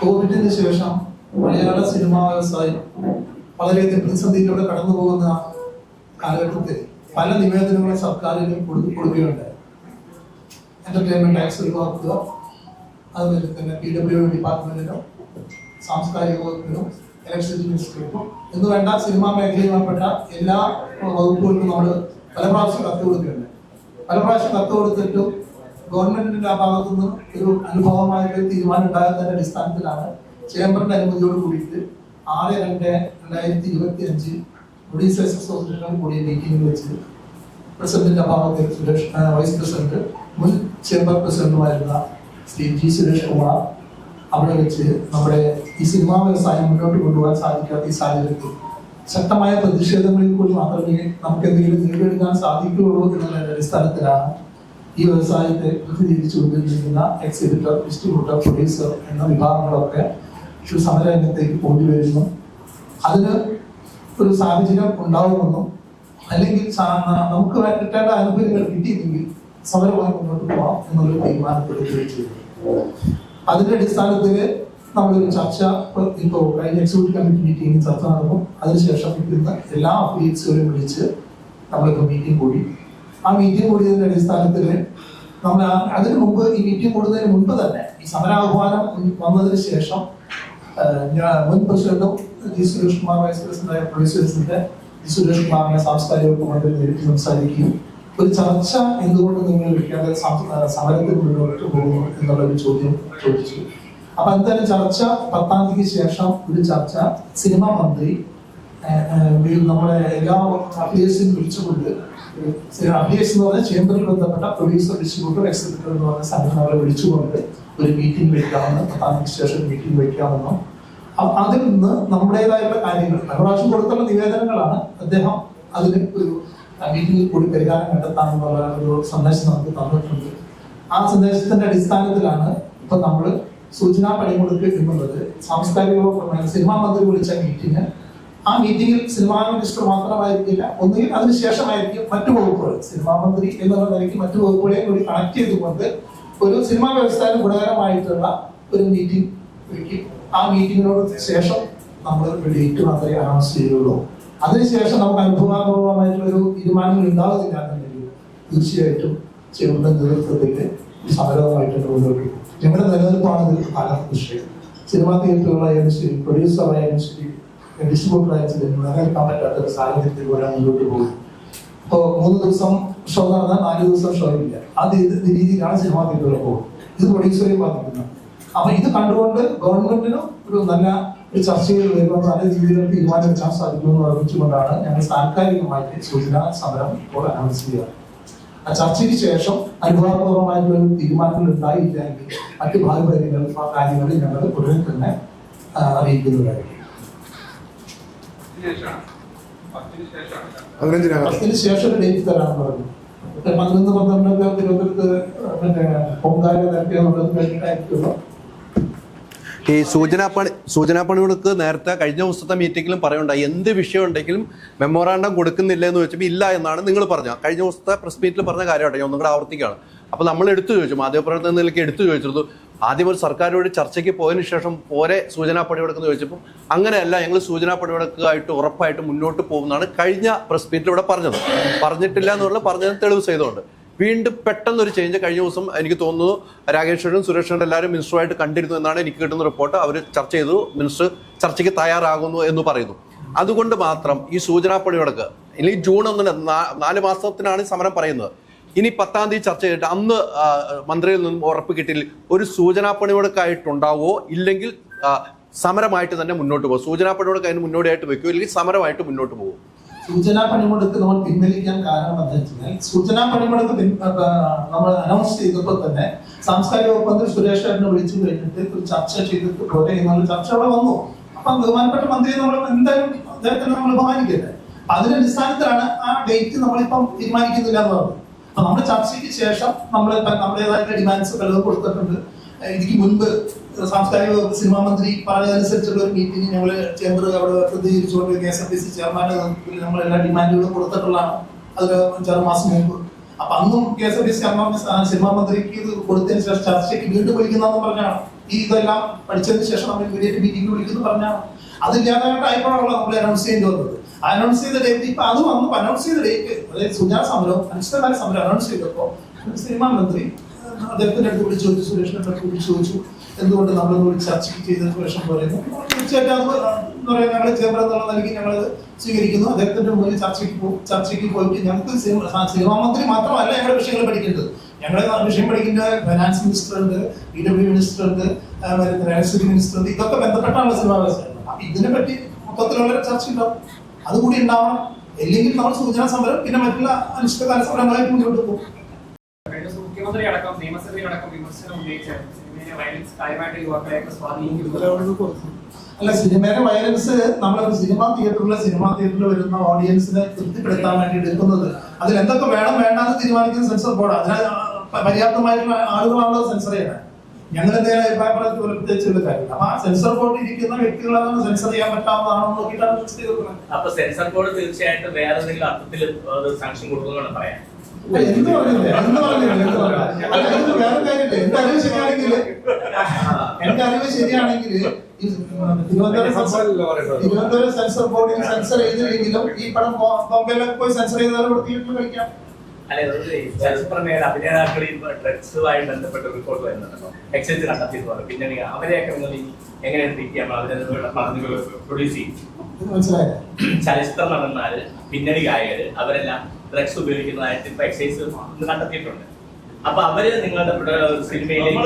കോവിഡിന് ശേഷം മലയാള സിനിമാ വ്യവസായം വളരെയധികം പ്രതിസന്ധിയിലൂടെ കടന്നു പോകുന്ന കാലഘട്ടത്തിൽ പല നിവേദനങ്ങളും സർക്കാരിന് കൊടുത്തു കൊടുക്കുകയുണ്ടായി. എന്റർടൈൻമെന്റ് ടാക്സ് ഒഴിവാക്കുക അതുപോലെ തന്നെ പി ഡബ്ല്യു ഡിപ്പാർട്ട്മെന്റിനും സാംസ്കാരിക വകുപ്പിനും ഇലക്ട്രിസിറ്റി മിനിസ്റ്ററിനും എന്ന് വേണ്ട സിനിമാ മേഖലയുമായിപ്പെട്ട എല്ലാ വകുപ്പുകൾക്കും നമ്മൾ പല പ്രാവശ്യം കത്ത് കൊടുക്കുന്നുണ്ട് പല പ്രാവശ്യം കത്ത് കൊടുത്തിട്ടും ഗവൺമെന്റിന്റെ ആ ഭാഗത്തു നിന്ന് ഒരു അനുഭവമായിട്ട് തീരുമാനം ഉണ്ടാകുന്നതിന്റെ അടിസ്ഥാനത്തിലാണ് ചേംബറിന്റെ അനുമതിയോട് കൂടിയിട്ട് ആറ് രണ്ട് രണ്ടായിരത്തി ഇരുപത്തി അഞ്ച് ഒഡീസ അസോസിയേഷൻ കൂടിയ മീറ്റിംഗിൽ വെച്ച് പ്രസിഡന്റിന്റെ അഭാവത്തിൽ സുരേഷ് വൈസ് പ്രസിഡന്റ് മുൻ ചേംബർ പ്രസിഡന്റുമായിരുന്ന ശ്രീ ജി സുരേഷ് കുമാർ അവിടെ വെച്ച് നമ്മുടെ ഈ സിനിമാ വ്യവസായം മുന്നോട്ട് കൊണ്ടുപോകാൻ സാധിക്കാത്ത ഈ സാഹചര്യത്തിൽ ശക്തമായ പ്രതിഷേധങ്ങളിൽ കൂടി മാത്രമേ നമുക്ക് എന്തെങ്കിലും നേടിയെടുക്കാൻ സാധിക്കുകയുള്ളൂ എന്നുള്ള അടിസ്ഥാനത്തിലാണ് ഈ വ്യവസായത്തെ പ്രതിനിധീകരിച്ചുകൊണ്ടിരിക്കുന്ന എക്സിബിറ്റർ ഡിസ്ട്രിബ്യൂട്ടർ പ്രൊഡ്യൂസർ എന്ന വിഭാഗങ്ങളൊക്കെ സമരരംഗത്തേക്ക് പോയി വരുന്നു അതിന് ഒരു സാഹചര്യം ഉണ്ടാവുമെന്നും അല്ലെങ്കിൽ നമുക്ക് കിട്ടേണ്ട ആനുകൂല്യങ്ങൾ കിട്ടിയില്ലെങ്കിൽ സമരമായി മുന്നോട്ട് പോകാം എന്നൊരു തീരുമാനപ്പെടുകയും ചെയ്തു. അതിന്റെ അടിസ്ഥാനത്തിൽ നമ്മളൊരു ചർച്ച ഇപ്പോൾ ഇപ്പോ കഴിഞ്ഞ എക്സിക്യൂട്ടീവ് കമ്മിറ്റി മീറ്റിംഗിൽ ചർച്ച നടക്കും അതിനുശേഷം ഇന്ന് എല്ലാ അഫിലിയേറ്റ്സുകളും വിളിച്ച് നമ്മളിപ്പോൾ മീറ്റിംഗ് കൂടി ആ മീറ്റിംഗ് കൂടിയതിന്റെ അടിസ്ഥാനത്തിൽ നമ്മൾ അതിന് മുമ്പ് ഈ മീറ്റിംഗ് കൂടുന്നതിന് മുൻപ് തന്നെ ഈ സമരാഹ്വാനം വന്നതിന് ശേഷം മുൻ പ്രസിഡന്റും ജി സുരേഷ് കുമാർ വൈസ് പ്രസിഡന്റായ പ്രൊഡ്യൂസേഴ്സിന്റെ ജി സുരേഷ് കുമാറിനെ സാംസ്കാരിക വകുപ്പ് നേരിട്ട് സംസാരിക്കുകയും ഒരു ചർച്ച എന്തുകൊണ്ട് നിങ്ങൾ വിളിക്കാതെ സമരത്തിൽ മുന്നോട്ട് പോകുന്നു എന്നുള്ള ഒരു ചോദ്യം ചോദിച്ചു. അപ്പൊ എന്തായാലും ചർച്ച പത്താം തീയതിക്ക് ശേഷം ഒരു ചർച്ച. സിനിമാ മന്ത്രി നമ്മുടെ എല്ലാ അഫിയേഴ്സിനും വിളിച്ചുകൊണ്ട് എന്ന് പറഞ്ഞാൽ ചേംബറിൽ ബന്ധപ്പെട്ട പ്രൊഡ്യൂസർ ഡിസ്ട്രിബ്യൂട്ടർ എക്സിക്യൂട്ടീവ് എന്ന് പറഞ്ഞ സംഘടനകളെ വിളിച്ചുകൊണ്ട് ഒരു മീറ്റിംഗ് വയ്ക്കാമെന്ന് അഡ്മിനിസ്ട്രേഷൻ മീറ്റിംഗ് വയ്ക്കാമെന്നും അതിൽ നിന്ന് നമ്മുടേതായുള്ള കാര്യങ്ങൾ പ്രാവശ്യം കൊടുത്തുള്ള നിവേദനങ്ങളാണ് അദ്ദേഹം അതിന് ഒരു മീറ്റിംഗിൽ കൂടി പരിഹാരം കണ്ടെത്താമെന്നുള്ള ഒരു സന്ദേശം നമുക്ക് തന്നിട്ടുണ്ട്. ആ സന്ദേശത്തിന്റെ അടിസ്ഥാനത്തിലാണ് ഇപ്പൊ നമ്മൾ സൂചനാ പണിമുടക്ക് എന്നുള്ളത് സാംസ്കാരിക സിനിമാ മന്ത്രി വിളിച്ച മീറ്റിംഗ് ആ മീറ്റിംഗിൽ സിനിമാ മിനിസ്റ്റർ മാത്രമായിരിക്കില്ല. ഒന്നുകിൽ അതിനുശേഷമായിരിക്കും മറ്റു വകുപ്പുകൾ. സിനിമാ മന്ത്രി എന്നുള്ള നിലയ്ക്ക് മറ്റു വകുപ്പുകളെയും കൂടി കണക്ട് ചെയ്തുകൊണ്ട് ഒരു സിനിമാ വ്യവസ്ഥയിൽ ഗുണകരമായിട്ടുള്ള ഒരു മീറ്റിംഗ് വിളിക്കും ആ മീറ്റിങ്ങിനോട് ശേഷം നമ്മൾ ഒരു ഡേറ്റ് മാത്രമേ അനൗൺസ് ചെയ്യുള്ളൂ. അതിനുശേഷം നമുക്ക് അനുഭവപൂർവമായിട്ടുള്ള ഒരു തീരുമാനങ്ങൾ ഉണ്ടാകുന്നില്ല എന്നുണ്ടെങ്കിൽ തീർച്ചയായിട്ടും ചെയ്യുന്ന നേതൃത്വത്തിന്റെ സമരവുമായിട്ട് മുന്നോട്ട് ഞങ്ങളുടെ നിലനിൽപ്പാണ് ഇതിൽ പ്രധാന വിഷയം സിനിമാ തിയേറ്ററുകളായാലും ശരി പ്രൊഡ്യൂസറായാലും ശരി ഡിസ്ട്രിബ്യൂട്ടറായാലും ശരി നിലനിൽക്കാൻ പറ്റാത്ത ഒരു മുന്നോട്ട് പോകും. ഇപ്പോൾ മൂന്ന് ദിവസം ഷോ നടന്നാൽ നാല് ദിവസം ഷോ ഇല്ല. അത് ഇത് രീതിയിലാണ് സിനിമ തിയേറ്ററുകൾ പോകും? ഇത് പ്രൊഡ്യൂസറെ ബാധിക്കുന്നത് അപ്പൊ ഇത് കണ്ടുകൊണ്ട് ഗവൺമെന്റിനും ഒരു നല്ല ഒരു ചർച്ചയിൽ വരുമ്പോൾ നല്ല രീതിയിൽ തീരുമാനം എടുക്കാൻ സാധിക്കുമെന്ന് അറിയിച്ചുകൊണ്ടാണ് ഞങ്ങൾ താൽക്കാലികമായിട്ട് സൂചനാ സമരം ഇപ്പോൾ അനൗൺസ് ചെയ്യുക. ആ ചർച്ചയ്ക്ക് ശേഷം അനുഭവപൂർവമായിട്ടുള്ള ഒരു തീരുമാനങ്ങൾ ഉണ്ടായില്ലെങ്കിൽ മറ്റു ആ കാര്യങ്ങൾ ഞങ്ങൾ ഉടനെ തന്നെ അറിയിക്കുന്നതായിരിക്കും. പത്തിന് ശേഷം ഒരു ഡേറ്റ് തരാമെന്ന് പറഞ്ഞു. മറ്റേ പതിനൊന്ന് പന്ത്രണ്ടൊക്കെ തിരുവനന്തപുരത്ത് മറ്റേ പൊങ്കാല കഴിഞ്ഞിട്ടായിരിക്കുമല്ലോ ഈ സൂചനാ പണി സൂചനാ പണികൾക്ക് നേരത്തെ കഴിഞ്ഞ ദിവസത്തെ മീറ്റിംഗിലും പറയുണ്ടായി എന്ത് വിഷയം ഉണ്ടെങ്കിലും മെമ്മോറാണ്ടം കൊടുക്കുന്നില്ല എന്ന് ചോദിച്ചപ്പോൾ ഇല്ല എന്നാണ് നിങ്ങൾ പറഞ്ഞത്. കഴിഞ്ഞ ദിവസത്തെ പ്രസ് മീറ്റിൽ പറഞ്ഞ കാര്യമായിട്ട് ഞാൻ ഒന്നും കൂടെ ആവർത്തിക്കുകയാണ്. അപ്പോൾ നമ്മൾ എടുത്തു ചോദിച്ചു മാധ്യമപ്രവർത്തന നിലയ്ക്ക് എടുത്തു ചോദിച്ചിരുന്നു. ആദ്യം ഒരു സർക്കാരോട് ചർച്ചയ്ക്ക് പോയതിനു ശേഷം പോരെ സൂചനാ പണിമുടക്കെന്ന് ചോദിച്ചപ്പോൾ അങ്ങനെയല്ല ഞങ്ങൾ സൂചനാ പണിമുടക്കായിട്ട് ഉറപ്പായിട്ട് മുന്നോട്ട് പോകുന്നതാണ് കഴിഞ്ഞ പ്രസ് മീറ്റിൽ ഇവിടെ പറഞ്ഞത്. പറഞ്ഞിട്ടില്ല എന്നുള്ള പറഞ്ഞത് തെളിവ് ചെയ്തുകൊണ്ട്. വീണ്ടും പെട്ടെന്ന് ഒരു ചേഞ്ച് കഴിഞ്ഞ ദിവസം എനിക്ക് തോന്നുന്നു രാകേശ്വരനും സുരേഷനും എല്ലാവരും മിനിസ്റ്ററുമായിട്ട് കണ്ടിരുന്നു എന്നാണ് എനിക്ക് കിട്ടുന്ന റിപ്പോർട്ട് അവർ ചർച്ച ചെയ്തു മിനിസ്റ്റർ ചർച്ചയ്ക്ക് തയ്യാറാകുന്നു എന്ന് പറയുന്നു. അതുകൊണ്ട് മാത്രം ഈ സൂചനാ പണിമുടക്ക് ഇനി ജൂൺ ഒന്നിന് നാല് മാസത്തിനാണ് സമരം പറയുന്നത്. ഇനി പത്താം തീയതി ചർച്ച ചെയ്തിട്ട് അന്ന് മന്ത്രിയിൽ നിന്നും ഉറപ്പ് കിട്ടിയില്ല ഒരു സൂചനാ പണിമുടക്കായിട്ടുണ്ടാവോ ഇല്ലെങ്കിൽ സമരമായിട്ട് തന്നെ മുന്നോട്ട് പോകും. സൂചനാ പണിമുടക്ക് അതിന് മുന്നോടിയായിട്ട് വെക്കുമോ അല്ലെങ്കിൽ സമരമായിട്ട് മുന്നോട്ട് പോകും? സൂചനാ പണിമുടക്ക് നമ്മൾ പിൻവലിക്കാൻ കാരണം എന്താ വെച്ചാൽ സൂചനാ പണിമുടക്ക് നമ്മൾ അനൗൺസ് ചെയ്തപ്പോൾ തന്നെ സാംസ്കാരിക വകുപ്പ് മന്ത്രി സുരേഷ് ഏട്ടനെ വിളിച്ചു കഴിഞ്ഞിട്ട് ഒരു ചർച്ച ചെയ്തിട്ട് പോലെ എന്നുള്ള ചർച്ച അവിടെ വന്നു. അപ്പൊ ബഹുമാനപ്പെട്ട മന്ത്രി നമ്മൾ എന്തായാലും അദ്ദേഹത്തിന് നമ്മൾ ബഹുമാനിക്കട്ടെ അതിന്റെ അടിസ്ഥാനത്തിലാണ് ആ ഡേറ്റ് നമ്മളിപ്പം തീരുമാനിക്കുന്നില്ല എന്ന് പറഞ്ഞത്. അപ്പൊ നമ്മുടെ ചർച്ചയ്ക്ക് ശേഷം നമ്മൾ നമ്മുടേതായിട്ടുള്ള ഡിമാൻഡ്സ് പലതും കൊടുത്തിട്ടുണ്ട്. ഇതിക്ക് മുൻപ് സാംസ്കാരിക വകുപ്പ് സിനിമാ മന്ത്രി പറഞ്ഞതനുസരിച്ചുള്ള ഒരു മീറ്റിംഗ് ഞങ്ങൾ ചേംബർ അവിടെ പ്രതികരിച്ചുകൊണ്ട് K S F D C ചെയർമാന്റെ നേതൃത്വത്തിൽ നമ്മൾ എല്ലാ ഡിമാൻഡുകളും കൊടുത്തിട്ടുള്ളതാണ്. അത് അഞ്ചാറ് മാസം മുമ്പ് അപ്പൊ അന്നും K S F D C cinema മന്ത്രിക്ക് ഇത് കൊടുത്തതിന് ശേഷം ചർച്ചയ്ക്ക് വീണ്ടും വിളിക്കുന്നതെന്ന് പറഞ്ഞാണ്. ഈ ഇതെല്ലാം പഠിച്ചതിന് ശേഷം നമ്മൾ ഇമീഡിയറ്റ് മീറ്റിംഗ് വിളിക്കുന്നു പറഞ്ഞാൽ അതില്ലാതായിട്ടായപ്പോഴാണല്ലോ നമ്മൾ അനൗൺസ് ചെയ്യേണ്ടി വന്നത്. അനൗൺസ് ചെയ്ത ഡേറ്റ് ഇപ്പൊ അത് വന്നു അനൗൺസ് ചെയ്ത ഡേറ്റ് അതായത് സുജാ സമരം അനിശ്ചിതകാല സമരം അനൗൺസ് ചെയ്തപ്പോ സിനിമാ മന്ത്രി അദ്ദേഹത്തിന്റെ അടുത്ത് വിളിച്ചു ചോദിച്ചു സുരേഷിന്റെ അടുത്ത് വിളിച്ചു ചോദിച്ചു എന്തുകൊണ്ട് നമ്മൾ കൂടി ചർച്ച ചെയ്തതിന് ശേഷം പറയുന്നു. തീർച്ചയായിട്ടും ഞങ്ങൾ ചേംബർ നിലയ്ക്ക് ഞങ്ങൾ സ്വീകരിക്കുന്നു. അദ്ദേഹത്തിന്റെ മുന്നിൽ ചർച്ചയ്ക്ക് പോകും ചർച്ചയ്ക്ക് പോയിട്ട് ഞങ്ങൾക്ക് സിനിമ- മന്ത്രി മാത്രമല്ല ഞങ്ങളുടെ വിഷയങ്ങൾ പഠിക്കേണ്ടത് ഞങ്ങളുടെ വിഷയം പഠിക്കുന്ന ഫൈനാൻസ് മിനിസ്റ്റർ ഉണ്ട് ഇ ഡബ്ല്യു മിനിസ്റ്റർ ഉണ്ട് രാജസ്ഥിതി മിനിസ്റ്റർ ഉണ്ട് ഇതൊക്കെ ബന്ധപ്പെട്ടാണ് സിനിമാ വ്യവസായം അപ്പൊ മൊത്തത്തിലുള്ള ചർച്ച ഉണ്ടാവും അതുകൂടി ഉണ്ടാവണം. അല്ലെങ്കിൽ നമ്മൾ സൂചനാ സമരം പിന്നെ മറ്റുള്ള അനിശ്ചിതകാല സമരങ്ങളെ മുന്നോട്ട് പോകും. അല്ല ദിവസം മുഖ്യമന്ത്രി അടക്കം നിയമസഭയിലടക്കം വിമർശനം ഉന്നയിച്ചായിരുന്നു സിനിമയിലെ വയലൻസ് കാര്യമായിട്ട് യുവാക്കളെയൊക്കെ സ്വാധീനിക്കുന്നു. അല്ല സിനിമയിലെ വയലൻസ് നമ്മളൊരു സിനിമാ തിയേറ്ററിലെ സിനിമാ തിയേറ്ററിൽ വരുന്ന ഓഡിയൻസിനെ തൃപ്തിപ്പെടുത്താൻ വേണ്ടി എടുക്കുന്നത്. അതിൽ എന്തൊക്കെ വേണം വേണ്ടാന്ന് തീരുമാനിക്കുന്ന സെൻസർ ബോർഡ് അതിന് പര്യാപ്തമായിട്ടുള്ള ആളുകളാണല്ലോ സെൻസർ ചെയ്യണത് ഞങ്ങൾ എന്തെങ്കിലും പ്രത്യേകിച്ചുള്ള കാര്യം അപ്പൊ ആ സെൻസർ ബോർഡ് ഇരിക്കുന്ന വ്യക്തികളാണ് സെൻസർ ചെയ്യാൻ പറ്റാവുന്നതാണോ നോക്കിയിട്ടാണ് ഫിക്സ് ചെയ്തിട്ടുള്ളത് അപ്പൊ സെൻസർ ബോർഡ് തീർച്ചയായിട്ടും വേറെ എന്തെങ്കിലും അർത്ഥത്തിൽ സാങ്ഷൻ കൊടുക്കുമെന്നാണ് പറയാം. അല്ല, എന്ത് പറഞ്ഞില്ലേ എന്ത് പറഞ്ഞില്ലേ എന്ത് പറഞ്ഞില്ലേ? അല്ല ഇത് വേറെ കാര്യമില്ല. എന്റെ അറിവ് ശരിയാണെങ്കിൽ എന്റെ അറിവ് ശരിയാണെങ്കിൽ തിരുവനന്തപുരം സെൻസർ ബോർഡിൽ സെൻസർ ചെയ്തില്ലെങ്കിലും ഈ പടം ബോംബെയിലൊക്കെ പോയി സെൻസർ തിയേറ്ററിൽ കളിക്കാം. അല്ലെ ചലച്ചിത്രമേഖല അഭിനേതാക്കളിൽ ഡ്രഗ്സുമായി ബന്ധപ്പെട്ട റിപ്പോർട്ട് വരുന്നുണ്ടല്ലോ എക്സൈസ് കണ്ടെത്തിയെന്ന് പറഞ്ഞു. പിന്നണി അവരെയൊക്കെ നിങ്ങൾ എങ്ങനെ ട്രീറ്റ് ചെയ്യാം അതിനുള്ള പദ്ധതികൾ പ്രൊഡ്യൂസ് ചെയ്യും. നടന്നാൽ ചലച്ചിത്ര നടന്മാര് പിന്നണി ഗായകര് അവരെല്ലാം ഡ്രഗ്സ് ഉപയോഗിക്കുന്നതായിട്ട് ഇപ്പൊ എക്സൈസ് കണ്ടെത്തിയിട്ടുണ്ട്. അപ്പൊ അവർ നിങ്ങളുടെ സിനിമയിലേക്ക്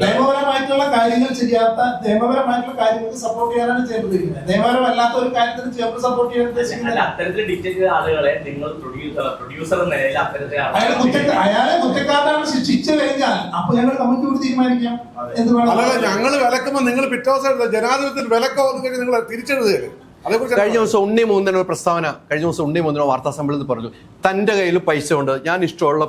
നിയമപരമായിട്ടുള്ള കാര്യങ്ങൾ ചെയ്യാത്ത നിയമപരമായിട്ടുള്ള കാര്യങ്ങൾക്ക് സപ്പോർട്ട് ചെയ്യാനാണ് ചേർത്ത് ഇരിക്കുന്നത് നിയമപരമല്ലാത്ത ഒരു കാര്യത്തിന് ചേർന്ന് സപ്പോർട്ട് ചെയ്യാൻ ഉദ്ദേശിക്കുന്നില്ല. അത്തരത്തിൽ ഡിക്റ്റേറ്റ് ആളുകളെ നിങ്ങൾ പ്രൊഡ്യൂസർ പ്രൊഡ്യൂസർ എന്ന നിലയിൽ അത്തരത്തിൽ അയാൾ കുറ്റ അയാളെ കുറ്റക്കാരനാണ് ശിക്ഷിച്ചു കഴിഞ്ഞാൽ അപ്പൊ ഞങ്ങൾ കമ്മിറ്റി കൂടി തീരുമാനിക്കാം. എന്ത് വേണം? ഞങ്ങൾ വിലക്കുമ്പോ നിങ്ങൾ പിറ്റേ ദിവസം എടുത്ത ജനാധിപത്യത്തിൽ വിലക്കോ നിങ്ങൾ തിരിച്ചെഴുതുകയല്ലേ? കഴിഞ്ഞ ദിവസം ഉണ്ണി മൂന്നിന് ഒരു പ്രസ്താവന കഴിഞ്ഞ ദിവസം ഉണ്ണി മൂന്നിന് വാർത്താ സമ്മേളനത്തിൽ പറഞ്ഞു തന്റെ കയ്യിൽ പൈസ ഉണ്ട് ഞാൻ ഇഷ്ടമുള്ള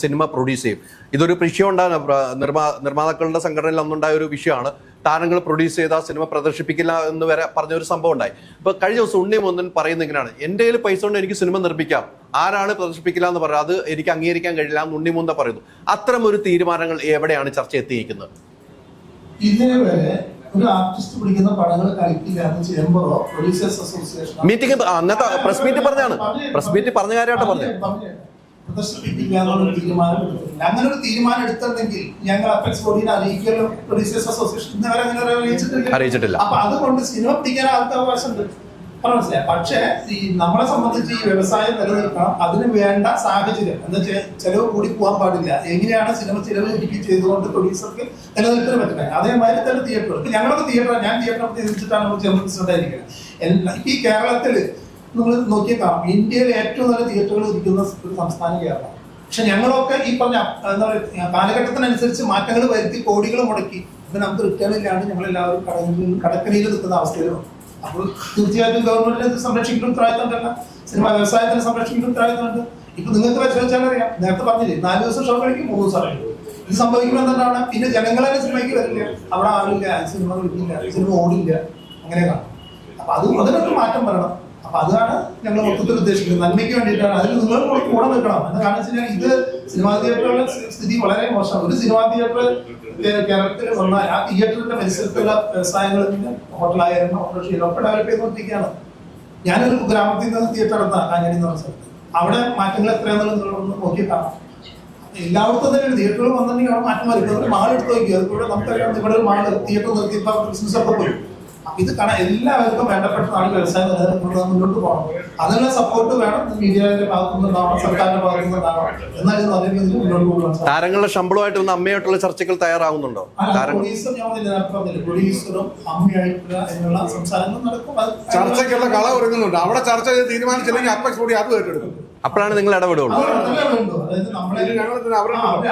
സിനിമ പ്രൊഡ്യൂസ് ചെയ്യും. ഇതൊരു വിഷയം ഉണ്ടാകുന്ന നിർമ്മാ നിർമ്മാതാക്കളുടെ സംഘടനയിൽ അന്നുണ്ടായ ഒരു വിഷയമാണ്. താരങ്ങൾ പ്രൊഡ്യൂസ് ചെയ്ത സിനിമ പ്രദർശിപ്പിക്കില്ല എന്ന് വരെ പറഞ്ഞ ഒരു സംഭവം ഉണ്ടായി. അപ്പൊ കഴിഞ്ഞ ദിവസം ഉണ്ണി മൂന്നൻ പറയുന്ന ഇങ്ങനെയാണ് എന്റെ കയ്യിൽ പൈസ കൊണ്ട് എനിക്ക് സിനിമ നിർമ്മിക്കാം. ആരാണ് പ്രദർശിപ്പിക്കില്ല എന്ന് പറഞ്ഞാൽ അത് എനിക്ക് അംഗീകരിക്കാൻ കഴിയില്ല എന്ന് ഉണ്ണി മൂന്ന പറയുന്നു. അത്തരം ഒരു തീരുമാനങ്ങൾ എവിടെയാണ് ചർച്ച എത്തിയിരിക്കുന്നത്? ഇതിന് വരെ ഒരു ആർട്ടിസ്റ്റ് പിടിക്കുന്ന പടങ്ങൾ പ്രൊഡ്യൂസേഴ്സ് അസോസിയേഷൻ മീറ്റിംഗ് അന്നത്തെ പ്രസ് മീറ്റ് പറഞ്ഞാണ് പ്രസ് മീറ്റ് പറഞ്ഞ കാര്യമായിട്ട് പറഞ്ഞു. പ്രദർശിപ്പിക്കില്ല എന്നുള്ള തീരുമാനം എടുത്തിട്ടില്ല അങ്ങനെ ഒരു തീരുമാനം എടുത്തിട്ടുണ്ടെങ്കിൽ ഞങ്ങൾ അപ്പക്സ് ബോഡിനെ അറിയിക്കലും പ്രൊഡ്യൂസേഴ്സ് അസോസിയേഷൻ ഇന്നവരെ അങ്ങനെ അറിയിച്ചിട്ടില്ല. അപ്പൊ അതുകൊണ്ട് സിനിമ പിടിക്കാൻ ആൾക്ക് അവകാശമുണ്ട് മനസ്സിലായി? പക്ഷേ ഈ നമ്മളെ സംബന്ധിച്ച് ഈ വ്യവസായം നിലനിൽക്കണം. അതിന് വേണ്ട സാഹചര്യം. എന്താ വെച്ചാൽ ചെലവ് കൂടി പോകാൻ പാടില്ല. എങ്ങനെയാണ് സിനിമ ചെലവ് എനിക്ക് ചെയ്തുകൊണ്ട് പ്രൊഡ്യൂസർക്ക് നിലനിൽക്കാൻ പറ്റുന്നത് അതേമാതിരി തന്നെ തിയേറ്റർ ഇപ്പൊ ഞങ്ങളൊക്കെ തിയേറ്റർ ഞാൻ തിയേറ്റർ പ്രതിനിധിച്ചിട്ടാണ് നമ്മൾ ചെറുപ്പം പ്രസിഡന്റ് എല്ലാ ഇപ്പൊ ഈ കേരളത്തിൽ നമ്മൾ നോക്കിയാൽ ഇന്ത്യയിൽ ഏറ്റവും നല്ല തിയേറ്ററുകൾ ഇരിക്കുന്ന ഒരു സംസ്ഥാനം കേരളം. പക്ഷെ ഞങ്ങളൊക്കെ ഈ പറഞ്ഞ എന്താ പറയുക കാലഘട്ടത്തിനനുസരിച്ച് മാറ്റങ്ങൾ വരുത്തി കോടികൾ മുടക്കി. ഇപ്പൊ നമുക്ക് റിട്ടേൺ ഇല്ലാണ്ട് ഞങ്ങളെല്ലാവരും കടകളിൽ കടക്കണിയിൽ നിൽക്കുന്ന അവസ്ഥയിലാണ് അപ്പോൾ തീർച്ചയായിട്ടും ഗവൺമെന്റിനെ സംരക്ഷിക്കുന്ന ഉത്തരവാദിത്തമുണ്ടല്ല. സിനിമ വ്യവസായത്തിന് സംരക്ഷിക്കുന്ന ഉത്തരവാദിത്തമുണ്ട്. ഇപ്പൊ നിങ്ങൾക്ക് പരിശോധിച്ചാൽ അറിയാം. നേരത്തെ പറഞ്ഞില്ലേ നാല് ദിവസം ഷോ കഴിക്കും മൂന്ന് ദിവസം അറിയും ഇത് സംഭവിക്കുമ്പോൾ എന്താണ് പിന്നെ ജനങ്ങളെ സിനിമയ്ക്ക് വരില്ല അവിടെ ആളില്ല സിനിമ വിളിക്കില്ല സിനിമ ഓടില്ല. അങ്ങനെ കാണും. അപ്പൊ അത് അതിനൊക്കെ മാറ്റം വരണം. അപ്പൊ അതാണ് ഞങ്ങൾ മൊത്തത്തിൽ ഉദ്ദേശിക്കുന്നത്. നന്മയ്ക്ക് വേണ്ടിയിട്ടാണ്. അതിൽ നിങ്ങൾ കൂടെ നിൽക്കണം. എന്ന് കാരണം വെച്ചാൽ ഇത് സിനിമാ തിയേറ്ററുകളുടെ സ്ഥിതി വളരെ മോശമാണ്. ഒരു സിനിമാ തിയേറ്റർ കേരളത്തിൽ വന്നാൽ ആ തിയേറ്ററിന്റെ പരിസരത്തുള്ള വ്യവസായങ്ങളിൽ ഹോട്ടലായാലും ഓട്ടോറിക്ഷയിലും ഒക്കെ ഡെവലപ്പ് ചെയ്തുകൊണ്ടിരിക്കുകയാണ്. ഞാനൊരു ഗ്രാമത്തിൽ നിന്ന് തിയേറ്റർ നടന്ന കാഞ്ഞാടി എന്ന് പറഞ്ഞ സ്ഥലത്ത്. അവിടെ മാറ്റങ്ങൾ എത്രയാണെന്നുള്ളത് നിങ്ങളൊന്ന് നോക്കി കാണാം. എല്ലായിടത്തും തന്നെ തിയേറ്ററുകൾ വന്നിട്ടുണ്ടെങ്കിൽ അവിടെ മാറ്റം വരുന്നത് മാൾ എടുത്ത് നോക്കി അതുകൂടെ നമുക്കറിയാം ഇവിടെ ഒരു മാൾ തിയേറ്റർ നിർത്തി ഇപ്പൊ ബിസിനസ് ഒക്കെ പോയി. ഇത് കാണാൻ എല്ലാവർക്കും വേണ്ടപ്പെട്ടതാണ് വ്യവസായം നിലനിർത്തുന്നത് മുന്നോട്ട് പോകണം. അതിനുള്ള സപ്പോർട്ട് വേണം. മീഡിയയുടെ ഭാഗത്തുനിന്ന് ഉണ്ടാവണം. സർക്കാരിന്റെ ഭാഗത്തു ഉണ്ടാവണം. എന്നാലും നല്ല രീതിയിൽ മുന്നോട്ട് പോകണം താരങ്ങളുടെ ശമ്പളമായിട്ട് വന്ന് അമ്മയായിട്ടുള്ള ചർച്ചകൾ തയ്യാറാവുന്നുണ്ടോ? പോലീസും താരങ്ങൾ ഞാൻ പറഞ്ഞില്ലേ, നേരത്തെ പറഞ്ഞില്ലേ, പ്രൊഡ്യൂസറും അമ്മയായിട്ടുള്ള എന്നുള്ള സംസാരങ്ങൾ നടക്കും. ചർച്ചയ്ക്കുള്ള കള ഒരുങ്ങുന്നുണ്ട്. അവിടെ ചർച്ച ചെയ്ത് തീരുമാനിച്ചില്ലെങ്കിൽ അപ്പക്സ് കൂടി അത് ഏറ്റെടുക്കും. അപ്പോഴാണ് നിങ്ങൾ ഇടപെടുള്ളൂ. ഇത്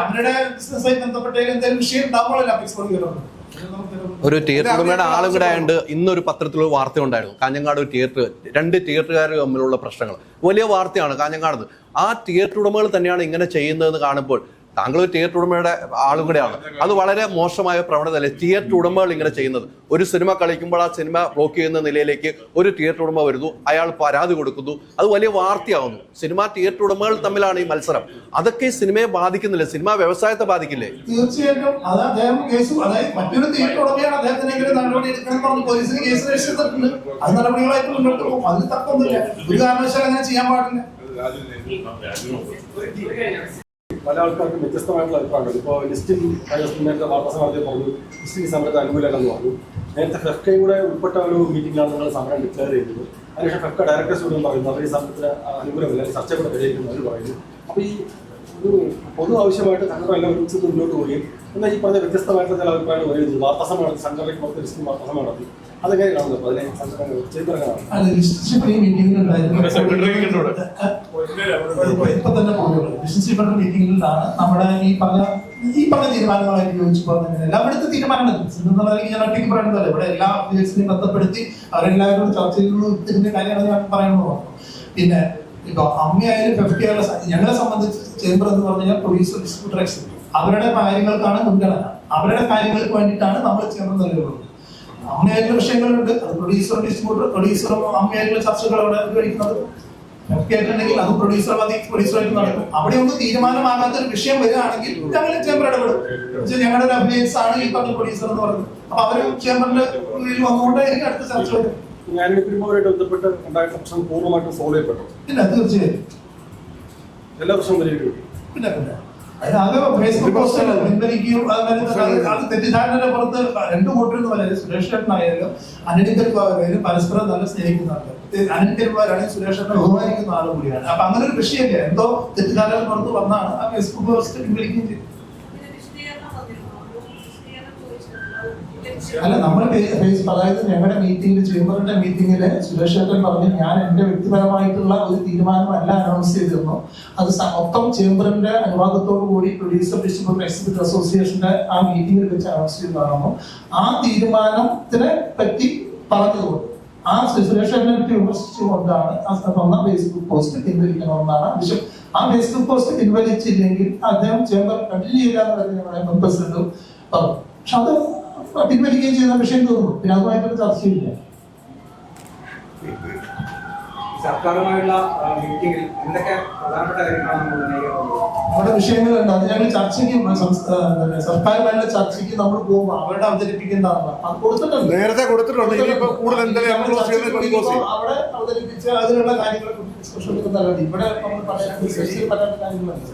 അവരുടെ ബിസിനസ്സായി ബന്ധപ്പെട്ടതിൽ എന്തെങ്കിലും വിഷയം അപ്പക്സ് കൂടി കൊടുക്കുന്നത് ഒരു തിയേറ്റർ ഉടമയുടെ ആളും കൂടെ ആയതുകൊണ്ട് ഇന്നൊരു പത്രത്തിലൊരു വാർത്ത ഉണ്ടായിരുന്നു കാഞ്ഞങ്ങാട് ഒരു തിയേറ്റർ രണ്ട് തിയേറ്ററുകാർ തമ്മിലുള്ള പ്രശ്നങ്ങൾ. വലിയ വാർത്തയാണ് കാഞ്ഞങ്ങാട് ആ തിയേറ്റർ ഉടമകൾ തന്നെയാണ് ഇങ്ങനെ ചെയ്യുന്നതെന്ന് കാണുമ്പോൾ താങ്കൾ ഒരു തിയേറ്റർ ഉടമയുടെ ആളും കൂടെയാണ്. അത് വളരെ മോശമായ പ്രവണതയല്ലേ തിയേറ്റർ ഉടമകൾ ഇങ്ങനെ ചെയ്യുന്നത്. ഒരു സിനിമ കളിക്കുമ്പോൾ ആ സിനിമ ബ്ലോക്ക് ചെയ്യുന്ന നിലയിലേക്ക് ഒരു തിയേറ്റർ ഉടമ വരുന്നു അയാൾ പരാതി കൊടുക്കുന്നു അത് വലിയ വാർത്തയാവുന്നു. സിനിമ തിയേറ്റർ ഉടമകൾ തമ്മിലാണ് ഈ മത്സരം. അതൊക്കെ ഈ സിനിമയെ ബാധിക്കുന്നില്ല? സിനിമ വ്യവസായത്തെ ബാധിക്കില്ലേ? തീർച്ചയായിട്ടും അത് അദ്ദേഹം കേസ് അതായത് മറ്റൊരു തിയേറ്റർ ഉടമയാണ് അദ്ദേഹത്തിനെങ്കിലും നടപടി എടുക്കണം എന്ന് പറഞ്ഞ് പോലീസിന് കേസ് അത് നടപടികളായിട്ട് മുന്നോട്ട് പോകും. അതിന് തർക്കമൊന്നുമില്ല. ഒരു കാരണവശാലും അങ്ങനെ ചെയ്യാൻ പാടില്ല. പല ആൾക്കാർക്കും വ്യത്യസ്തമായിട്ടുള്ള അഭിപ്രായങ്ങൾ. ഇപ്പോൾ ലിസ്റ്റിൽ നേരത്തെ വാർത്താ സമയത്ത് പറഞ്ഞു ലിസ്റ്റിൽ സമരത്തെ അനുകൂലമല്ലെന്ന് പറഞ്ഞു. നേരത്തെ ഫെഫ്കയും കൂടെ ഉൾപ്പെട്ട ഒരു മീറ്റിംഗിലാണ് നിങ്ങൾ സമരം ഡിക്ലെയർ ചെയ്തത്. അതിനുശേഷം ഫെഫ്ക ഡയറക്ടേഴ്സ് കൂടെ പറയുന്നു. അവർ ഈ സമരത്തിന് അനുകൂലമല്ല ചർച്ച കൂടെ പരിഹരിക്കുന്നു അവർ പറയുന്നു. അപ്പോൾ ഈ ഒരു പൊതു ആവശ്യമായിട്ട് സംഘടന എല്ലാം ഒരുമിച്ച് മുന്നോട്ട് പോവുകയും എന്നാൽ ഈ പറഞ്ഞ വ്യത്യസ്തമായിട്ടുള്ള ചില അഭിപ്രായങ്ങൾ പറയുന്നത് വാർത്താ സമ്മേളനം സംഘടനയ്ക്ക് പുറത്ത് ലിസ്റ്റിൽ വാർത്താ സമ്മേളനം നടത്തി അതെങ്ങനെ കാണുന്നത് അപ്പോൾ അതിനെ സംഘടന ചെയ്തിറങ്ങാണ് അത് ലിസ്റ്റിപ്പ് ഈ മീറ്റിംഗിലുണ്ടായിരുന്നു സെക്രട്ടറി കണ്ടോടെ ഇപ്പൊ ഇപ്പൊ തന്നെ മീറ്റിംഗിലാണ് നമ്മുടെ ഈ പറഞ്ഞ ഈ പറഞ്ഞ തീരുമാനങ്ങളായിട്ട് ചോദിച്ചു പറഞ്ഞത് എല്ലായിടത്തും തീരുമാനങ്ങൾ ഞാൻ ഒറ്റയ്ക്ക് പറയുന്നതല്ല ഇവിടെ എല്ലാ അഫിലിയേറ്റ്സിനെയും ബന്ധപ്പെടുത്തി അവരെല്ലാവരും ചർച്ച ചെയ്യുന്നു ഇതിന്റെ കാര്യമാണ് ഞാൻ പറയുന്നത്. പിന്നെ ഇപ്പൊ അമ്മയായാലും ഫിഫ്റ്റി ആയാലും ഞങ്ങളെ സംബന്ധിച്ച് ചേംബർ എന്ന് പറഞ്ഞു കഴിഞ്ഞാൽ പ്രൊഡ്യൂസർ ഡിസ്ട്രിബ്യൂട്ടർ അവരുടെ കാര്യങ്ങൾക്കാണ് മുൻഗണന. അവരുടെ കാര്യങ്ങൾക്ക് വേണ്ടിയിട്ടാണ് നമ്മൾ ചേംബർ നിലകൊള്ളുന്നത് അമ്മയായിട്ടുള്ള വിഷയങ്ങളുണ്ട്. അത് പ്രൊഡ്യൂസർ ഡിസ്ട്രിബ്യൂട്ടർ പ്രൊഡ്യൂസറും അങ്ങനെയുള്ള ചർച്ചകൾ അവിടെ കഴിക്കുന്നത് കേട്ടിട്ടുണ്ടെങ്കിൽ അത് പ്രൊഡ്യൂസർ മതി പ്രൊഡ്യൂസറായിട്ട് നടക്കും. അവിടെ ഒന്നും തീരുമാനമാകാത്ത ഒരു വിഷയം വരികയാണെങ്കിൽ ഞങ്ങൾ ചേംബർ ഇടപെടും. ഞങ്ങളുടെ ഒരു അഭിനയിച്ച് ആണ് ഈ പറഞ്ഞ പ്രൊഡ്യൂസർ എന്ന് പറയുന്നത്. അപ്പൊ അവർ ചേംബറിൽ വന്നുകൊണ്ടായിരിക്കും അടുത്ത ചർച്ച വരും പൂർണമായിട്ടും സോൾവ് ചെയ്യപ്പെട്ടു. പിന്നെ തീർച്ചയായും. എല്ലാ പ്രശ്നവും പരിഹരിക്കും പിന്നെ പിന്നെ. അതിനാകെ ഫേസ്ബുക്ക് പോസ്റ്റ് പിൻവലിക്കുകയും അത് അത് തെറ്റിദ്ധാരണയുടെ പുറത്ത് രണ്ടു കൂട്ടരും പറയുന്നത് സുരേഷ് ചേട്ടനായാലും അനിൽ കരുവായാലും പരസ്പരം നല്ല സ്നേഹിക്കുന്നുണ്ട് അനിൽ കരുവാരാണെങ്കിൽ സുരേഷ് ചേട്ടനെ ബഹുമാനിക്കുന്ന ആളുകൂടിയാണ് അപ്പൊ അങ്ങനെ ഒരു വിഷയമല്ലേ? എന്തോ തെറ്റിദ്ധാരണയുടെ പുറത്ത് വന്നാണ് ആ ഫേസ്ബുക്ക് പോസ്റ്റ് പിൻവലിക്കുകയും ചെയ്തു അല്ല നമ്മൾ അതായത് ഞങ്ങളുടെ മീറ്റിംഗിൽ ചേംബറിന്റെ മീറ്റിംഗിൽ സുരേഷ് ചേട്ടൻ പറഞ്ഞു ഞാൻ എന്റെ വ്യക്തിപരമായിട്ടുള്ള ഒരു തീരുമാനമല്ല അനൗൺസ് ചെയ്തിരുന്നു. അത് മൊത്തം ചേംബറിന്റെ അനുവാദത്തോടു കൂടി പ്രൊഡ്യൂസർ ഡിസ്ട്രിബ്യൂട്ടർ എക്സിബ്യൂട്ടർ അസോസിയേഷന്റെ ആ മീറ്റിംഗിൽ വെച്ച് അനൗൺസ് ചെയ്തതാണോ ആ തീരുമാനത്തിനെ പറ്റി പറഞ്ഞതുകൊണ്ട് ആ സുരേഷ് ചേട്ടനെ പറ്റി വിമർശിച്ചുകൊണ്ടാണ് ആ ഫേസ്ബുക്ക് പോസ്റ്റ് പിൻവലിക്കണമെന്നാണ് ആവശ്യം. ആ ഫേസ്ബുക്ക് പോസ്റ്റ് പിൻവലിച്ചില്ലെങ്കിൽ അദ്ദേഹം ചേംബർ കണ്ടിന്യൂ ചെയ്യാന്ന് പറഞ്ഞ പ്രസിഡന്റും പറഞ്ഞു. പക്ഷെ അത് പിൻവലിക്കുകയും ചെയ്യുന്ന വിഷയം തോന്നുന്നു പിന്നെ അതുമായിട്ടൊരു ചർച്ചയില്ല. സർക്കാരുമായുള്ള മീറ്റിംഗിൽ എന്തൊക്കെ പ്രധാനപ്പെട്ട കാര്യങ്ങളാണ് നമ്മൾ ഉന്നയിക്കുന്നത്? അവിടെ വിഷയങ്ങളുണ്ട് അത് ഞങ്ങൾ ചർച്ചയ്ക്ക് സർക്കാരുമായുള്ള ചർച്ചയ്ക്ക് നമ്മൾ പോകും. അവരുടെ അവതരിപ്പിക്കേണ്ടതാണ് അത് കൊടുത്തിട്ടുണ്ട്. നേരത്തെ കൊടുത്തിട്ടുണ്ട്. അവിടെ അവതരിപ്പിച്ച അതിനുള്ള കാര്യങ്ങളെ കുറിച്ച് ഡിസ്കഷൻ ഇവിടെ നമ്മൾ പറയാൻ പറ്റാത്ത കാര്യങ്ങളുണ്ട്.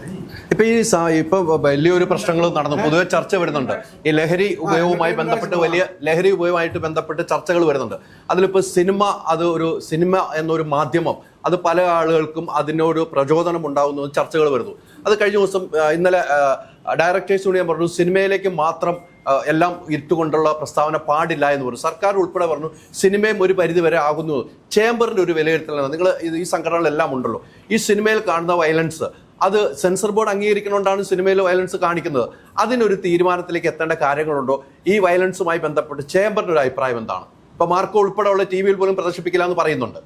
ഇപ്പൊ ഈ ഇപ്പൊ വലിയൊരു പ്രശ്നങ്ങൾ നടന്നു. പൊതുവെ ചർച്ച വരുന്നുണ്ട്. ഈ ലഹരി ഉപയോഗവുമായി ബന്ധപ്പെട്ട് വലിയ ലഹരി ഉപയോഗമായിട്ട് ബന്ധപ്പെട്ട് ചർച്ചകൾ വരുന്നുണ്ട്. അതിലിപ്പോ സിനിമ അത് ഒരു സിനിമ എന്നൊരു മാധ്യമം അത് പല ആളുകൾക്കും അതിനൊരു പ്രചോദനം ഉണ്ടാകുന്നു ചർച്ചകൾ വരുന്നു. അത് കഴിഞ്ഞ ദിവസം ഇന്നലെ ഡയറക്ടേഴ്സ് യൂണിയൻ പറഞ്ഞു സിനിമയിലേക്ക് മാത്രം എല്ലാം ഇട്ടുകൊണ്ടുള്ള പ്രസ്താവന പാടില്ല എന്ന് പറഞ്ഞു. സർക്കാർ ഉൾപ്പെടെ പറഞ്ഞു സിനിമയും ഒരു പരിധി വരെ ആകുന്നു. ചേംബറിന്റെ ഒരു വിലയിരുത്തലാണ്. നിങ്ങൾ ഈ സംഘടനകളെല്ലാം ഉണ്ടല്ലോ. ഈ സിനിമയിൽ കാണുന്ന വയലൻസ് അത് സെൻസർ ബോർഡ് അംഗീകരിക്കണോണ്ടാണ് സിനിമയിൽ വയലൻസ് കാണിക്കുന്നത്. അതിനൊരു തീരുമാനത്തിലേക്ക് എത്തേണ്ട കാര്യങ്ങളുണ്ടോ? ഈ വയലൻസുമായി ബന്ധപ്പെട്ട് ചേംബറിന്റെ ഒരു അഭിപ്രായം എന്താണ്? ഇപ്പൊ മാർക്കോ ഉൾപ്പെടെയുള്ള ടി വിയിൽ പോലും പ്രദർശിപ്പിക്കില്ല എന്ന് പറയുന്നുണ്ട്.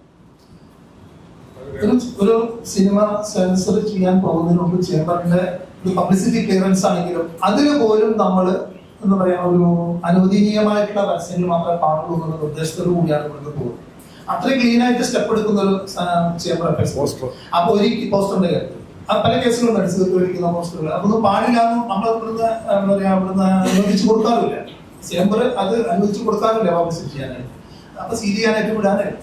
ഒരു സിനിമ സെൻസർ ചെയ്യാൻ പോകുന്നതിന് മുമ്പ് ചേംബറിന്റെ ഒരു പബ്ലിസിറ്റി ക്ലിയറൻസ് ആണെങ്കിലും അതിന് പോലും നമ്മൾ എന്താ പറയാ ഒരു അനുവദനീയമായിട്ടുള്ള പരസ്യങ്ങൾ മാത്രമേ പാടുള്ളൂ എന്നുള്ള നിർദ്ദേശത്തോടു കൂടിയാണ് ഇവിടുന്ന് പോകുന്നത്. അത്രയും ക്ലീൻ ആയിട്ട് സ്റ്റെപ്പ് എടുക്കുന്ന ഒരു ചേംബർ. അപ്പൊ ഒരു പോസ്റ്ററിന്റെ കാര്യത്തിൽ പല കേസുകളും അടിച്ചു കഴിക്കുന്ന പോസ്റ്ററുകൾ. അതൊന്നും പാടില്ല എന്ന് നമ്മൾ ഇവിടുന്ന് എന്താ പറയാ ഇവിടുന്ന് അനുവദിച്ചു കൊടുക്കാറില്ല. ചേംബർ അത് അനുവദിച്ചു കൊടുക്കാറില്ല പബ്ലിസിറ്റി ചെയ്യാനായിട്ട്. അപ്പൊ സീൽ ചെയ്യാനായിട്ട് വിടാനായിട്ട്.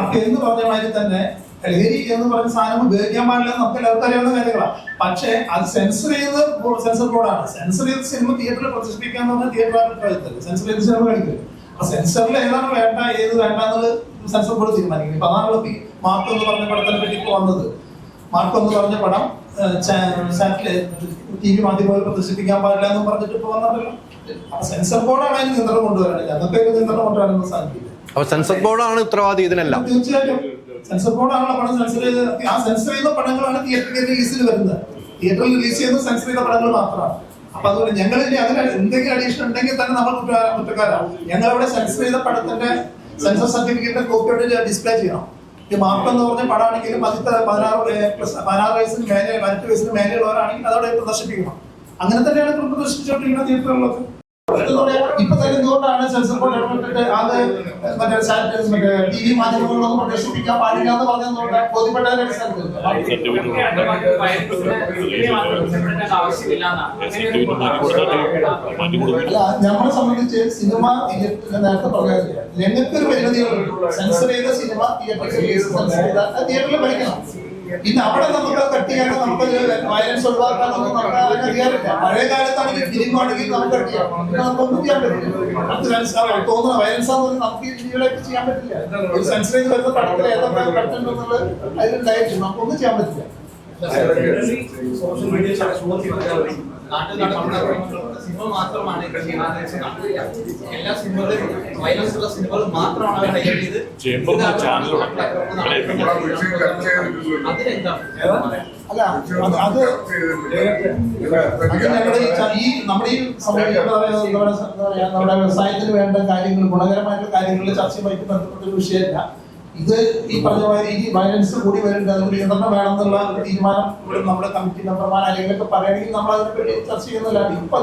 അപ്പൊ എന്ന് പറഞ്ഞ മാതിരി തന്നെ ലഹരി എന്ന് പറഞ്ഞ സാധനം ഉപയോഗിക്കാൻ പാടില്ല നമുക്ക് എല്ലാവർക്കും അറിയാവുന്ന കാര്യങ്ങളാണ്. പക്ഷേ അത് സെൻസർ ചെയ്ത് സെൻസർ ബോർഡാണ്. സെൻസർ ചെയ്ത് സിനിമ തിയേറ്ററിൽ പ്രദർശിപ്പിക്കാൻ പറഞ്ഞാൽ തിയേറ്ററിൽ സെൻസർ ചെയ്ത് സിനിമ കളിക്കില്ല അപ്പൊ സെൻസറിൽ ഏതാണ് വേണ്ട ഏത് വേണ്ട എന്നുള്ളത് സെൻസർ ബോർഡ് തീരുമാനിക്കുന്നത് ഇപ്പൊ അതാണ് മാർക്ക് എന്ന് പറഞ്ഞ പടത്തിനെ പറ്റി വന്നത്. മാർക്ക് എന്ന് പറഞ്ഞ പടം ടി വി മാധ്യമങ്ങളിൽ പ്രദർശിപ്പിക്കാൻ പാടില്ല എന്ന് പറഞ്ഞിട്ട് ഇപ്പൊ വന്നിട്ടല്ലോ അപ്പൊ സെൻസർ ബോർഡാണ് അതിന് നിയന്ത്രണം കൊണ്ടുവരാൻ അന്നത്തെ നിയന്ത്രണം കൊണ്ടുവരാനൊന്നും സാധിക്കില്ല. അപ്പൊ സെൻസർ ബോർഡാണ് ഉത്തരവാദി ഇതിനെല്ലാം. തീർച്ചയായും സെൻസർ ബോർഡാണല്ലോ പടം സെൻസർ ചെയ്ത് ആ സെൻസർ ചെയ്ത പടങ്ങളാണ് തിയേറ്ററിൽ റിലീസിൽ വരുന്നത്. തിയേറ്ററിൽ റിലീസ് ചെയ്യുന്ന സെൻസർ ചെയ്ത പടങ്ങൾ മാത്രമാണ്. അപ്പൊ അതുകൊണ്ട് ഞങ്ങൾ ഇനി അതിന് എന്തെങ്കിലും അഡീഷൻ ഉണ്ടെങ്കിൽ തന്നെ നമ്മൾ കുറ്റക്കാരാണ് ഞങ്ങൾ അവിടെ സെൻസർ ചെയ്ത പടത്തിന്റെ സെൻസർ സർട്ടിഫിക്കറ്റ് കോപ്പി ഡിസ്പ്ലേ ചെയ്യണം. ഈ മാപ്പ് എന്ന് പറഞ്ഞ പടമാണെങ്കിലും പതിത്ത പതിനാറ് പതിനാറ് വയസ്സിന് മേലെ പതിനെട്ട് വയസ്സിന് മേലെയുള്ളവരാണെങ്കിൽ അതവിടെ പ്രദർശിപ്പിക്കണം. അങ്ങനെ തന്നെയാണ് പ്രദർശിപ്പിച്ചുകൊണ്ടിരിക്കുന്ന തിയേറ്ററുകളൊക്കെ ഇപ്പൊ തന്നെ എന്തുകൊണ്ടാണ് സെൻസർ ഇടപെട്ടിട്ട് അത് മറ്റേ സാറ്റലൈറ്റ് മറ്റേ ടി വി മാധ്യമങ്ങളിലൊന്നും പ്രദർശിപ്പിക്കാൻ പാടില്ല എന്ന് പറഞ്ഞതുകൊണ്ട് ബോധ്യപ്പെട്ടതിന്റെ അല്ല നമ്മളെ സംബന്ധിച്ച് സിനിമ നേരത്തെ പറഞ്ഞില്ല ഞങ്ങൾക്ക് ഒരു പരിമിതികളുണ്ട് സെൻസർ ചെയ്ത സിനിമ തിയേറ്ററിൽ സെൻസർ തിയേറ്ററിൽ പഠിക്കണം. പിന്നെ അവിടെ നമുക്ക് തട്ടിയാണ് നമുക്ക് വയലൻസ് ഒഴിവാക്കാനൊന്നും നമുക്ക് അധികാരമില്ല പഴയ കാലത്താണെങ്കിൽ ഫിലിം ആണെങ്കിൽ നമുക്ക് പിന്നെ നമുക്കൊന്നും ചെയ്യാൻ പറ്റില്ല. നമുക്ക് തോന്നുന്ന വയലൻസ് ആണെന്ന് നമുക്ക് ഇന്ത്യയിലേക്ക് ചെയ്യാൻ പറ്റില്ല. ഒരു ചെയ്ത് വരുന്ന പടത്തിൽ ഏതൊക്കെ കണ്ടന്റ് എന്നുള്ളത് നമുക്കൊന്നും ചെയ്യാൻ പറ്റില്ല. സോഷ്യൽ നാട്ടിൽ നടക്കുന്ന സിനിമ മാത്രമാണ്. എല്ലാ സിനിമകളും വൈലൻസ് ഉള്ള സിനിമകൾ മാത്രമാണ് അവർ ഹൈലൈറ്റ് ചെയ്ത് അല്ല അത് ഈ നമ്മുടെ ഈ നമ്മുടെ വ്യവസായത്തിന് വേണ്ട കാര്യങ്ങൾ ഗുണകരമായിട്ടുള്ള കാര്യങ്ങൾ ചർച്ചയുമായിട്ട് ബന്ധപ്പെട്ട ഒരു വിഷയമല്ല. ഇത് ഈ പറഞ്ഞ മാതിരി ഈ വയലൻസ് കൂടി വരുന്നുണ്ട്. അതിന് നിയന്ത്രണം വേണമെന്നുള്ള ഒരു തീരുമാനം ഇവിടെ നമ്മുടെ കമ്മിറ്റി മെമ്പർമാർ ആരെങ്കിലൊക്കെ പറയുകയാണെങ്കിൽ നമ്മൾ അതിനെ പറ്റി ചർച്ച ചെയ്യുന്നില്ല. ഇപ്പൊ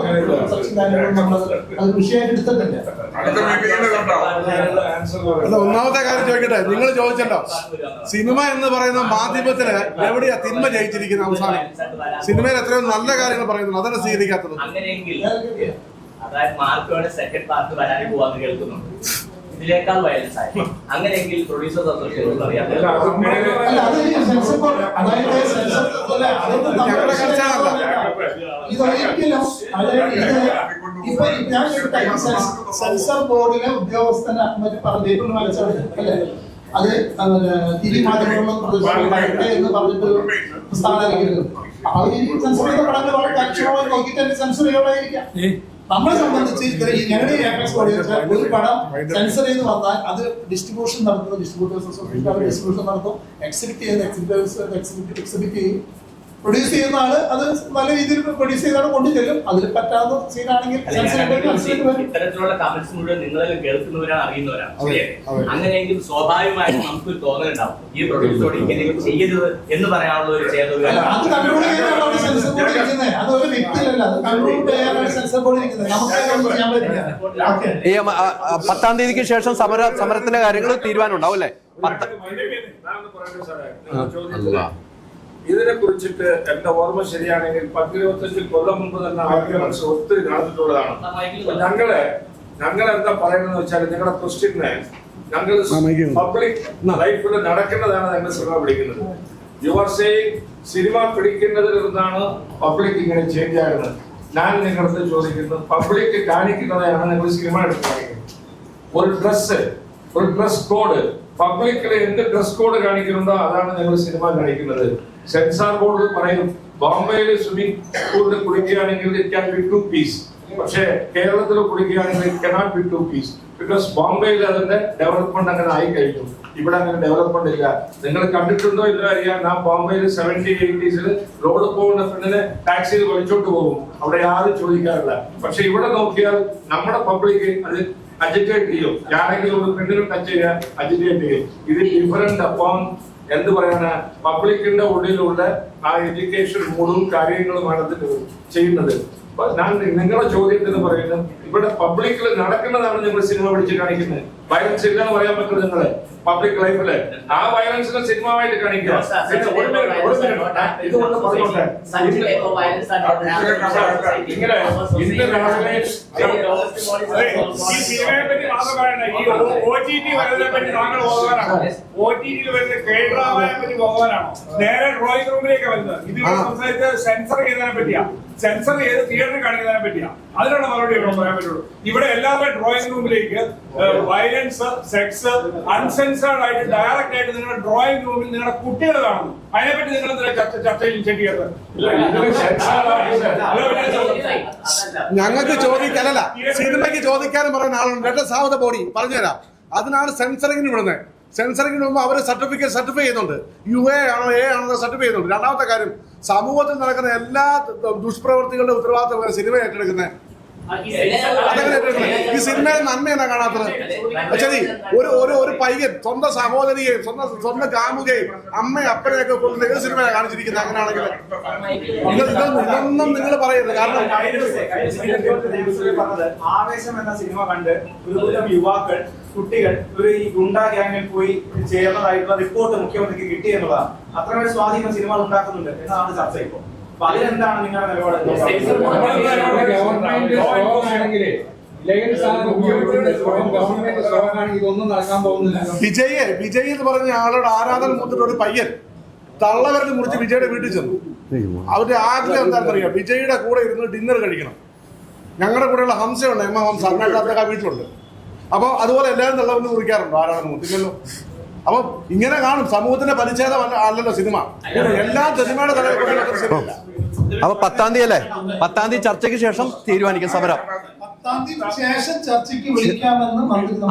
ചർച്ചയും നമ്മൾ അത് വിഷയമായിട്ട് എടുത്തിട്ടില്ല. അല്ല ഒന്നാമത്തെ കാര്യം ചോദിക്കട്ടെ? നിങ്ങൾ ചോദിച്ചല്ലോ. സിനിമ എന്ന് പറയുന്ന മാധ്യമത്തിന് എവിടെയാ തിന്മ ജയിച്ചിരിക്കുന്ന അവസാനം? സിനിമയിൽ എത്രയോ നല്ല കാര്യങ്ങൾ പറയുന്നു അതല്ല സ്വീകരിക്കാത്തത് അങ്ങനെയെങ്കിൽ അതായത് മാർക്കോടെ സെക്കൻഡ് പാർട്ട് വരാനേ പോവാന്ന് കേൾക്കുന്നുണ്ട്. ഇതിനേക്കാൾ വയലൻസ് ആയി അങ്ങനെയെങ്കിൽ ഞങ്ങളുടെ ഇതൊരിക്കലും ഇത് ഇപ്പൊ ഞാൻ സെൻസർ ബോർഡിലെ ഉദ്യോഗസ്ഥനെ മറ്റു പറഞ്ഞിട്ട് മനസ്സിലാക്കി അല്ലേ? അത് തിരി മാധ്യമങ്ങളും പ്രദർശിപ്പിക്കട്ടെ എന്ന് പറഞ്ഞിട്ട് സ്ഥാനം അവർ ഈ സെൻസർ ചെയ്ത പടങ്ങൾ വളരെ കാര്യക്ഷമമായി നോക്കിയിട്ട് സെൻസർ ചെയ്യാതിരിക്കാം നമ്മളെ സംബന്ധിച്ച് ഞങ്ങളുടെ വെച്ചാൽ ഒരു പടം സെൻസർ ചെയ്ത് വന്നാൽ അത് ഡിസ്ട്രിബ്യൂഷൻ നടത്തുന്ന. ഡിസ്ട്രിബ്യൂട്ടേഴ്സ് ഡിസ്ട്രിബ്യൂഷൻ നടത്തും എക്സിബിറ്റ് ചെയ്യുന്ന എക്സിബിറ്റേഴ്സ് എക്സിബിറ്റ് എക്സിബിറ്റ് ചെയ്യും. പ്രൊഡ്യൂസ് ചെയ്യുന്ന ആൾ അത് നല്ല രീതിയിൽ പ്രൊഡ്യൂസ് ചെയ്താണ് കൊണ്ടു ചെല്ലും. അതിൽ പറ്റാത്ത സീനാണെങ്കിൽ ഇത്തരത്തിലുള്ള കമന്റ്സ് മുഴുവൻ നിങ്ങളെല്ലാം കേൾക്കുന്നവരാണ് അറിയുന്നവരാണ്. അങ്ങനെയെങ്കിൽ സ്വാഭാവികമായിട്ടും നമുക്കൊരു തോന്നലുണ്ടാവും ഈ പ്രൊഡ്യൂസറോട് ഇങ്ങനെയൊക്കെ ചെയ്യരുത് എന്ന് പറയാനുള്ള ഒരു അത് കൺട്രോൾ ചെയ്യാനാണ് സെൻസർ ബോർഡ് ഇരിക്കുന്നത് അത് ഒരു വ്യക്തിയല്ല അത് കൺട്രോൾ ചെയ്യാനാണ് സെൻസർ ബോർഡ് ഇരിക്കുന്നത് നമുക്ക് ചെയ്യാൻ പറ്റില്ല. ഈ പത്താം തീയതിക്ക് ശേഷം സമര സമരത്തിന്റെ കാര്യങ്ങൾ തീരുമാനം ഉണ്ടാവും അല്ലേ? പത്ത്. അല്ലാ. ഇതിനെ കുറിച്ചിട്ട് എന്റെ ഓർമ്മ ശരിയാണെങ്കിൽ പത്തിരുപത്തഞ്ച് കൊല്ലം മുമ്പ് തന്നെ ആർഗ്യുമെന്റ്സ് ഒത്തിരി നടന്നിട്ടുള്ളതാണ് ഞങ്ങൾ ഞങ്ങൾ എന്താ പറയുന്നത് വെച്ചാൽ നിങ്ങളുടെ ക്വസ്റ്റ്യന് ഞങ്ങൾ. പബ്ലിക് ലൈഫിൽ നടക്കുന്നതാണ് ഞങ്ങൾ സിനിമ പിടിക്കുന്നത്. യു ആർ സെയിങ് സിനിമ പിടിക്കുന്നതിൽ നിന്നാണ് പബ്ലിക് ഇങ്ങനെ ചേഞ്ച് ആകുന്നത്. ഞാൻ നിങ്ങളടുത്ത് ചോദിക്കുന്നു പബ്ലിക് കാണിക്കുന്നതാണ് നിങ്ങൾ സിനിമ എടുത്ത് കാണിക്കുന്നത് ഒരു ഡ്രസ് ഒരു ഡ്രസ് കോഡ് പബ്ലിക്കിൽ എന്ത് ഡ്രസ് കോഡ് കാണിക്കുന്നുണ്ടോ അതാണ് ഞങ്ങൾ സിനിമ കാണിക്കുന്നത്. സെൻസാർ ബോർഡ് പറയും ബോംബെയിൽ സ്വിമ്മിംഗ് പൂളിൽ കുളിക്കുകയാണെങ്കിൽ it can be two piece പക്ഷേ കേരളത്തിൽ കുളിക്കുകയാണെങ്കിൽ it cannot be two piece because ബോംബെയിൽ അതിന്റെ ഡെവലപ്മെന്റ് അങ്ങനെ ആയി കഴിഞ്ഞു. ഇവിടെ അങ്ങനെ ഡെവലപ്മെന്റ് ഇല്ല. നിങ്ങൾ കണ്ടിട്ടുണ്ടോ ഇല്ല അറിയാം. ഞാൻ ബോംബെയിൽ സെവന്റി എയ്റ്റീസിൽ റോഡ് പോകുന്ന പെണ്ണിനെ ടാക്സിയിൽ വലിച്ചോട്ട് പോകും. അവിടെ ആരും ചോദിക്കാറില്ല. പക്ഷെ ഇവിടെ നോക്കിയാൽ നമ്മുടെ പബ്ലിക് അത് അജിറ്റേറ്റ് ചെയ്യും ഞാനെങ്കിലും ഒരു പെണ്ണിനെ ടച്ച് ചെയ്യാൻ അജിറ്റേറ്റ് ചെയ്യും. ഇത് ഡിഫറെന്റ് അപ്പോൺ എന്ത് പറയാനാ പബ്ലിക്കിന്റെ ഉള്ളിലുള്ള ആ എഡ്യൂക്കേഷൻ മോഡും കാര്യങ്ങളുമാണ് അതിൽ ചെയ്യുന്നത്. അപ്പൊ ഞാൻ നിങ്ങളുടെ ചോദ്യത്തിന് പറയുന്നത് ഇവിടെ പബ്ലിക്കിൽ നടക്കുന്നതാണ് നിങ്ങൾ സിനിമ പിടിച്ച് കാണിക്കുന്നത്. വയലൻസ് ഇല്ലെന്ന് പറയാൻ പറ്റും നിങ്ങൾ. പബ്ലിക് ലൈഫിൽ ആ വയലൻസിനെ സിനിമയായിട്ട് കാണിക്കുക. ഇതുകൊണ്ട് പറഞ്ഞോട്ടെ. ഇങ്ങനെ ഇന്ന് രാവിലെ ഈ സിനിമയെ പറ്റി മാത്രം പറയണ്ട. ഈ ഒ ടി ടി വരുന്നതിനെ പറ്റി താങ്കൾ ബോധവാനാണോ ഒ ടി ടിയിൽ വരുന്ന കേഡ്രാമയെ പറ്റി ബോധവാനാണോ നേരെ ഡ്രോയിങ് റൂമിലേക്ക് വരുന്നത് ഇതിവിടെ സംസാരിച്ച സെൻസർ ചെയ്തതിനെ പറ്റിയാ സെൻസർ ചെയ്ത് തിയേറ്ററിൽ കാണിക്കുന്നതിനെ പറ്റിയാ അതിനുള്ള മറുപടി ഇവിടെ പറയാൻ പറ്റുള്ളൂ ഇവിടെ എല്ലാവരുടെ ഡ്രോയിങ് റൂമിലേക്ക് വയലൻസ് സെക്സ് അൺസെൻസേർഡ് ആയിട്ട് ഡയറക്റ്റ് ആയിട്ട് നിങ്ങളുടെ ഡ്രോയിങ് റൂമിൽ നിങ്ങളുടെ കുട്ടികൾ കാണുന്നു അതിനെപ്പറ്റി നിങ്ങൾ എന്തിനാ ചർച്ച ചർച്ചയിൽ സെൻസാർ ഞങ്ങൾക്ക് ചോദിക്കാനല്ല സിനിമയ്ക്ക് ചോദിക്കാനും പറയുന്ന ആളുണ്ട് സാവത ബോഡി പറഞ്ഞുതരാം അതിനാണ് സെൻസറിങ്ങിന് വിടുന്നത് സെൻസറിങ്ങിന് മുമ്പ് അവർ സർട്ടിഫിക്കറ്റ് സർട്ടിഫൈ ചെയ്യുന്നുണ്ട്. യു എ ആണോ എ ആണോ സർട്ടിഫൈ ചെയ്യുന്നുണ്ട്. രണ്ടാമത്തെ കാര്യം സമൂഹത്തിൽ നടക്കുന്ന എല്ലാ ദുഷ്പ്രവർത്തികളുടെ ഉത്തരവാദിത്തം സിനിമ ഏറ്റെടുക്കുന്നത് ഈ സിനിമയിൽ നന്മ എന്നാ കാണാത്തത്? ശരി ഒരു ഒരു ഒരു പയ്യൻ സ്വന്തം സഹോദരിയെയും സ്വന്തം സ്വന്തം കാമുകയും അമ്മയും അപ്പനെയൊക്കെ കൊല്ലുന്ന ഏത് സിനിമയാണ് കാണിച്ചിരിക്കുന്നത് അങ്ങനെയാണെങ്കിൽ? ഇതൊന്നും നിങ്ങൾ പറയരുത്. കാരണം ആവേശം എന്ന സിനിമ കണ്ട് ഒരു യുവാക്കൾ കുട്ടികൾ ഒരു ഈ ഗുണ്ടാ ഗ്യാങ്ങിൽ പോയി ചേർന്നതായിട്ടുള്ള റിപ്പോർട്ട് മുഖ്യമന്ത്രിക്ക് കിട്ടി എന്നുള്ളതാണ്. അത്രമേൽ സ്വാധീനം സിനിമകൾ ഉണ്ടാക്കുന്നുണ്ട് എന്നാണ് ചർച്ച ഇപ്പോൾ. അപ്പൊ അതിലെന്താണ് നിങ്ങളുടെ നിലപാട് വിജയ് വിജയ് എന്ന് പറഞ്ഞ ആളോട് ആരാധന മൂത്തിട്ട് ഒരു പയ്യൻ തള്ളവരൽ മുറിച്ച് വിജയുടെ വീട്ടിൽ ചെന്നു അവരുടെ ആഗ്രഹം എന്താണെന്ന് അറിയാം വിജയുടെ കൂടെ ഇരുന്ന് ഡിന്നർ കഴിക്കണം ഞങ്ങളുടെ കൂടെയുള്ള ഹംസയുണ്ട് എം എം ഹംസ വീട്ടിലുണ്ട് അപ്പോൾ അതുപോലെ എല്ലാവരും തള്ളവരൽ മുറിക്കാറുണ്ടോ ആരാധന മൂത്തില്ലല്ലോ അപ്പൊ ഇങ്ങനെ കാണും. സമൂഹത്തിന്റെ പരിച്ഛേദം അല്ലല്ലോ സിനിമ. എല്ലാ സിനിമയുടെ അപ്പൊ പത്താം തീയതി അല്ലേ? പത്താം തീയതി ചർച്ചയ്ക്ക് ശേഷം തീരുമാനിക്കും സമരം.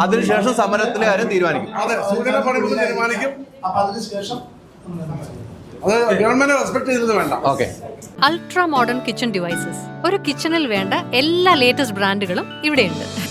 അതിനുശേഷം സമരത്തിലെ കാര്യം തീരുമാനിക്കും. അതെ സൂചന പണിമുതൽ തീരുമാനിക്കും. അതിനുശേഷം ഗവൺമെന്റ് റെസ്പെക്ട് ചെയ്തത് വേണ്ട. Okay. Ultra modern kitchen devices. ഒരു കിച്ചണിൽ വേണ്ട എല്ലാ ലേറ്റസ്റ്റ് ബ്രാൻഡുകളും ഇവിടെയുണ്ട്.